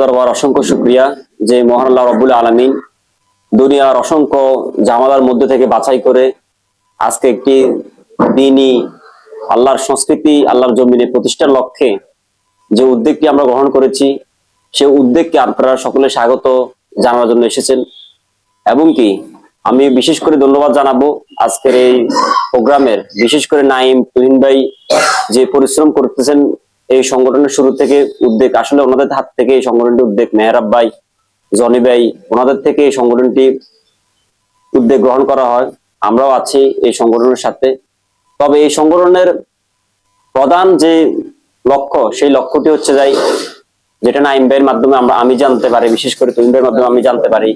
দরবার অসংখ্য শুক্রিয়া যে মহান আল্লাহ রব্বুল আলমিন দুনিয়ার অসংখ্য জামালার মধ্যে থেকে বাছাই করে আজকে একটি দিনই আল্লাহর সংস্কৃতি, আল্লাহর জমিনে প্রতিষ্ঠার লক্ষ্যে যে উদ্যোগটি আমরা গ্রহণ করেছি, সে উদ্যোগকে আপনারা সকলে স্বাগত জানার জন্য এসেছেন। এবং কি, আমি বিশেষ করে ধন্যবাদ জানাব আজকের এই প্রোগ্রামের, বিশেষ করে নাইম তুহিন ভাই যে পরিশ্রম করতেছেন এই সংগঠনের শুরু থেকে উদ্যোগ আসলে ওনাদের হাত থেকে এই সংগঠনটি উদ্যোগ মেহরাব ভাই জনি ভাই, ওনাদের থেকে এই সংগঠনটি উদ্যোগ গ্রহণ করা হয়। আমরাও আছি এই সংগঠনের সাথে। তবে এই সংগঠনের প্রধান যে লক্ষ্য, সেই লক্ষ্যটি হচ্ছে যাই, যেটা নাইম ভাইয়ের মাধ্যমে আমরা, আমি জানতে পারি, বিশেষ করে তুহিন ভাইয়ের মাধ্যমে আমি জানতে পারি,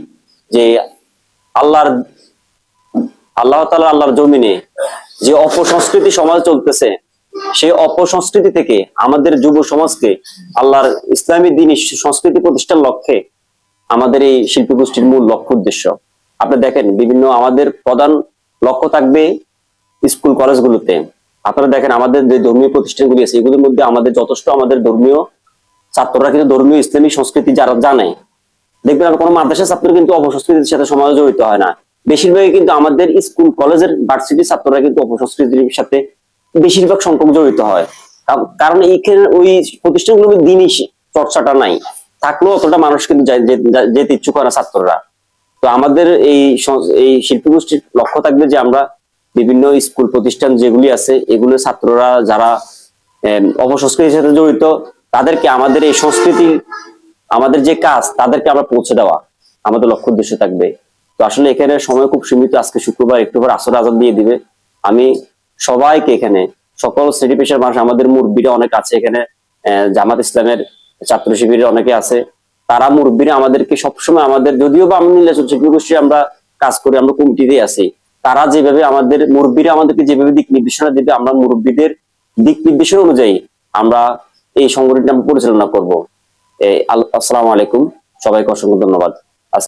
যে আল্লাহর, আল্লাহ তালা আল্লাহর জমিনে যে অপসংস্কৃতি সমাজ চলতেছে সেই অপসংস্কৃতি থেকে আমাদের যুব সমাজকে, আল্লাহর ইসলামী দিন সংস্কৃতি প্রতিষ্ঠার লক্ষ্যে আমাদের এই শিল্পী গোষ্ঠীর মূল লক্ষ্য উদ্দেশ্য। আপনি দেখেন, বিভিন্ন আমাদের প্রধান লক্ষ্য থাকবে স্কুল কলেজগুলোতে। আপনারা দেখেন, আমাদের যে ধর্মীয় প্রতিষ্ঠানগুলি আছে, এগুলোর মধ্যে আমাদের যথেষ্ট আমাদের ধর্মীয় ছাত্ররা কিন্তু ধর্মীয় ইসলামী সংস্কৃতি যারা জানে। দেখবেন কোনো মাদ্রাসা ছাত্র কিন্তু অপসংস্কৃতির সাথে সমাজে জড়িত হয় না। বেশিরভাগই কিন্তু আমাদের স্কুল, কলেজের ভার্সিটির ছাত্ররা কিন্তু অপসংস্কৃতির সাথে বেশিরভাগ সংখ্যক জড়িত হয়। কারণ এইখানে ওই প্রতিষ্ঠানগুলোর দিনই চর্চাটা নাই। থাকলেও অতটা মানুষ কিন্তু যেতে ইচ্ছুক হয় না ছাত্ররা। তো আমাদের এই এই শিল্পী গোষ্ঠীর লক্ষ্য থাকবে যে আমরা বিভিন্ন স্কুল প্রতিষ্ঠান যেগুলি আছে, এগুলো ছাত্ররা যারা অপসংস্কৃতির সাথে জড়িত, তাদেরকে আমাদের এই সংস্কৃতি আমাদের যে কাজ, তাদেরকে আমরা পৌঁছে দেওয়া আমাদের লক্ষ্য উদ্দেশ্য থাকবে। তো আসলে এখানে সময় খুব সীমিত, আজকে শুক্রবার, একটু পর আসর আজাদ দিয়ে দিবে। আমি সবাইকে এখানে, সকল শ্রেণি পেশার মানুষ, আমাদের মুরব্বীরা অনেক আছে এখানে জামাত ইসলামের ছাত্র শিবিরে অনেকে আছে। তারা মুরব্বীরা আমাদেরকে সবসময় আমাদের, যদিও বা আমি নির্বাচন গোষ্ঠী আমরা কাজ করি, আমরা কমিটিতে আছি, তারা যেভাবে আমাদের, মুরব্বীরা আমাদেরকে যেভাবে দিক নির্দেশনা দিবে, আমরা মুরব্বীদের দিক নির্দেশনা অনুযায়ী আমরা এই সংগঠনটা পরিচালনা করব। আসসালামু আলাইকুম, সবাইকে অসংখ্য ধন্যবাদ।